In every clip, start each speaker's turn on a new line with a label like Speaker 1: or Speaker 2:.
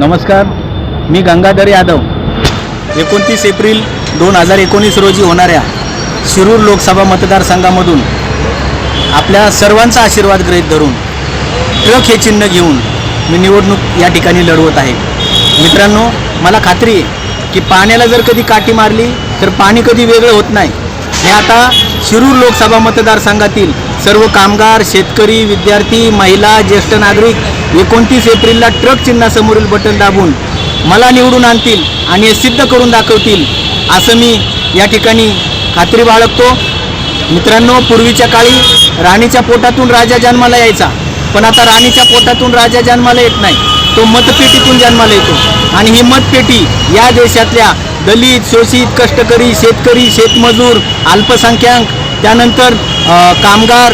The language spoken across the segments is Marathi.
Speaker 1: नमस्कार मी गंगाधर यादव. एकोणतीस एप्रिल दोन हजार एकोणीस रोजी होणाऱ्या शिरूर लोकसभा मतदारसंघामधून आपल्या सर्वांचा आशीर्वाद गृहीत धरून ट्रक हे चिन्ह घेऊन मी निवडणूक या ठिकाणी लढवत आहे. मित्रांनो मला खात्री आहे की पाण्याला जर कधी काठी मारली तर पाणी कधी वेगळं होत नाही. हे आता शिरूर लोकसभा मतदारसंघातील सर्व कामगार शेतकरी विद्यार्थी महिला ज्येष्ठ नागरिक एकोणतीस एप्रिलला ट्रक चिन्हासमोरील बटन दाबून मला निवडून आणतील आणि हे सिद्ध करून दाखवतील असं मी या ठिकाणी खात्री बाळगतो. मित्रांनो पूर्वीच्या काळी राणीच्या पोटातून राजा जन्माला यायचा पण आता राणीच्या पोटातून राजा जन्माला येत नाही. तो मतपेटीतून जन्माला येतो आणि ही मतपेटी या देशातल्या दलित शोषित कष्टकरी शेतकरी शेतमजूर अल्पसंख्याक त्यानंतर कामगार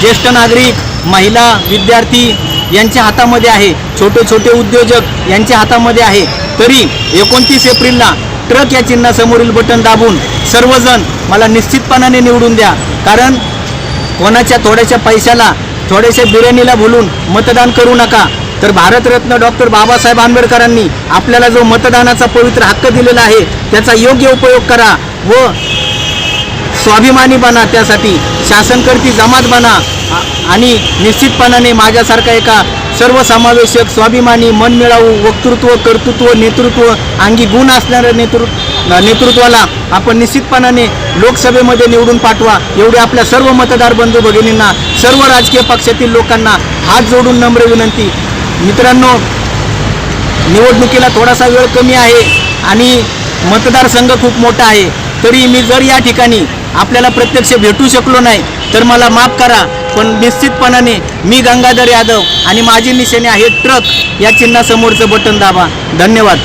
Speaker 1: ज्येष्ठ नागरिक महिला विद्यार्थी यांच्या हातामध्ये आहे. छोटे छोटे उद्योजक यांच्या हातामध्ये आहे. तरी एकोणतीस एप्रिलला ट्रक या चिन्हासमोरील बटन दाबून सर्वजण मला निश्चितपणाने निवडून द्या. कारण कोणाच्या थोड्याशा पैशाला थोड्याशा बिर्याणीला भुलून मतदान करू नका. तर भारतरत्न डॉक्टर बाबासाहेब आंबेडकरांनी आपल्याला जो मतदानाचा पवित्र हक्क दिलेला आहे त्याचा योग्य उपयोग करा व स्वाभिमानी बना त्यासाठी शासनकर्ती जमात बना आणि निश्चितपणाने माझ्यासारखा एका सर्वसमावेशक स्वाभिमानी मनमिळावू वक्तृत्व कर्तृत्व नेतृत्व अंगी गुण असणाऱ्या नेतृ नेतृत्वाला आपण निश्चितपणाने लोकसभेमध्ये निवडून पाठवा. एवढे आपल्या सर्व मतदार बंधू भगिनींना सर्व राजकीय पक्षातील लोकांना हात जोडून नम्र विनंती. मित्रांनो निवडणुकीला थोडासा वेळ कमी आहे आणि मतदारसंघ खूप मोठा आहे. तरी मी जर या ठिकाणी आपल्याला प्रत्यक्ष भेटू शकलो नाही तर मला माफ करा. पण निश्चितपणाने मी गंगाधर यादव आणि माझी निशाणी आहे ट्रक या चिन्हासमोरचं बटन दाबा. धन्यवाद.